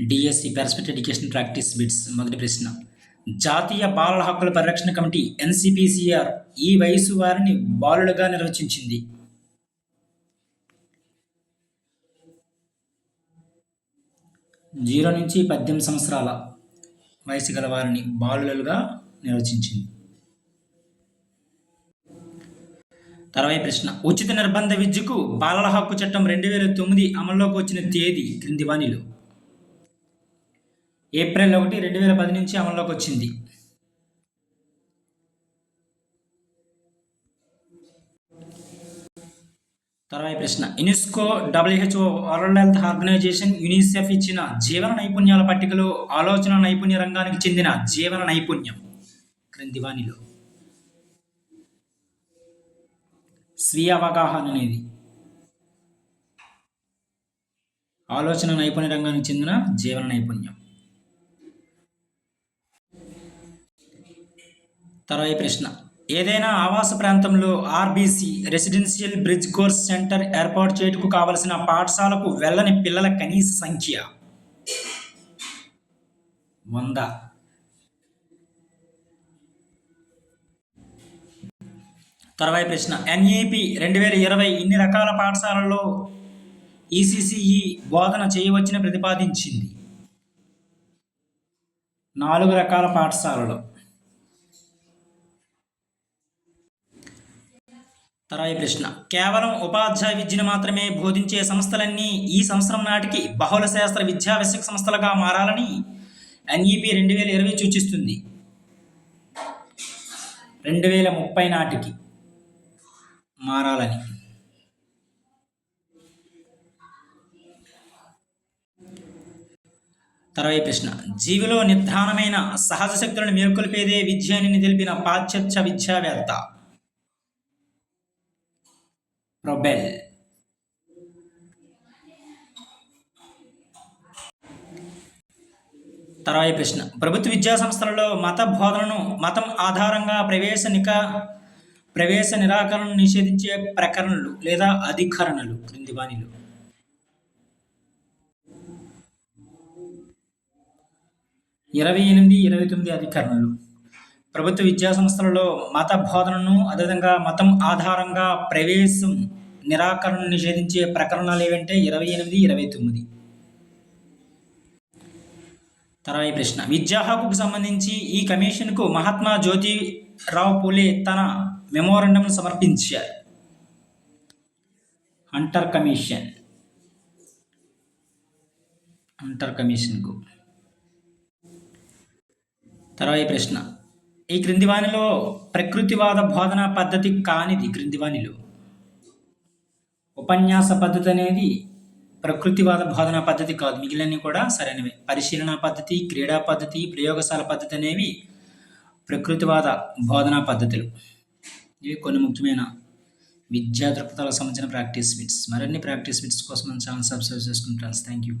DSC perspective education practice bits మొదటి ప్రశ్న. జాతీయ బాలల హక్కుల పరిరక్షణ కమిటీ ఎన్సిపిసిఆర్ ఈ వయసు వారిని బాలులుగా నిర్వచించింది. జీరో నుంచి పద్దెనిమిది సంవత్సరాల వయసు గల వారిని బాలులుగా నిర్వచించింది. తర్వాయి ప్రశ్న. ఉచిత నిర్బంధ విద్యకు బాలల హక్కు చట్టం రెండు వేల తొమ్మిది అమల్లోకి వచ్చిన తేదీ క్రింది వాణిలో. ఏప్రిల్ ఒకటి రెండు వేల పది నుంచి అమల్లోకి వచ్చింది. తర్వాత ప్రశ్న. UNESCO WHO world health organisation UNICEF ఇచ్చిన జీవన నైపుణ్యాల పట్టికలో ఆలోచన నైపుణ్య రంగానికి చెందిన జీవన నైపుణ్యం. క్రింది వాణిలో. స్వీయ అవగాహన అనేది. ఆలోచన నైపుణ్య రంగానికి చెందిన జీవన నైపుణ్యం. తర్వాత ప్రశ్న. ఏదైనా ఆవాస ప్రాంతంలో RBC residential bridge course centre ఏర్పాటు చేయటకు కావలసిన పాఠశాలకు వెళ్ళని పిల్లల కనీస సంఖ్య? వంద. తర్వాయి ప్రశ్న. ఎన్ఈపి రెండు వేల ఇరవై ఇన్ని రకాల పాఠశాలల్లో ఈసీసీఈ బోధన చేయవచ్చని ప్రతిపాదించింది. నాలుగు రకాల పాఠశాలలో. తరాయి ప్రశ్న కేవలం ఉపాధ్యాయ విద్యను మాత్రమే బోధించే సంస్థలన్నీ ఈ సంవత్సరం నాటికి బహుళ శాస్త్ర విద్యావశ్యక సంస్థలుగా మారాలని ఎన్ఈపి రెండు వేల ఇరవై సూచిస్తుంది. రెండు వేల ముప్పై నాటికి మారాలని. తర్వాయి ప్రశ్న జీవిలో నిర్ధారణమైన సహజ శక్తులను మేల్కొల్పేదే విద్య అని తెలిపిన పాశ్చాత్య విద్యావేత్త. ప్రొబెల్ తర్వాయి ప్రశ్న. ప్రభుత్వ విద్యా సంస్థలలో మత బోధనను మతం ఆధారంగా ప్రవేశ నికా ప్రవేశ నిరాకరణను నిషేధించే ప్రకరణలు లేదా అధికరణలు క్రింది వాణిలు. ఇరవై ఎనిమిది ఇరవై తొమ్మిది అధికరణలు. ప్రభుత్వ విద్యా సంస్థలలో మత బోధనను అదేవిధంగా మతం ఆధారంగా ప్రవేశం నిరాకరణను నిషేధించే ప్రకరణాలు ఏవంటే ఇరవై ఎనిమిది ఇరవై తొమ్మిది. తర్వాత ప్రశ్న. విద్యా హక్కుకు సంబంధించి ఈ కమిషన్కు మహాత్మా జ్యోతిరావు పూలే తన మెమోరండం సమర్పించారు. అంటర్ కమిషన్. అంటర్ కమిషన్కు. తర్వాత ప్రశ్న. ఈ క్రింది వాణిలో ప్రకృతివాద బోధన పద్ధతి కానిది క్రింది వాణిలో ఉపన్యాస పద్ధతి అనేది ప్రకృతివాద బోధనా పద్ధతి కాదు. మిగిలినవి కూడా సరైనవి. పరిశీలన పద్ధతి క్రీడా పద్ధతి ప్రయోగశాల పద్ధతి అనేవి ప్రకృతివాద బోధనా పద్ధతులు. ఇవి కొన్ని ముఖ్యమైన విద్యా దృక్పథాలకు సంబంధించిన ప్రాక్టీస్ బిట్స్ మరిన్ని ప్రాక్టీస్ బిట్స్ కోసం మన ఛానల్ సబ్స్క్రైబ్ చేసుకుని ఫ్రెండ్స్ థ్యాంక్ యూ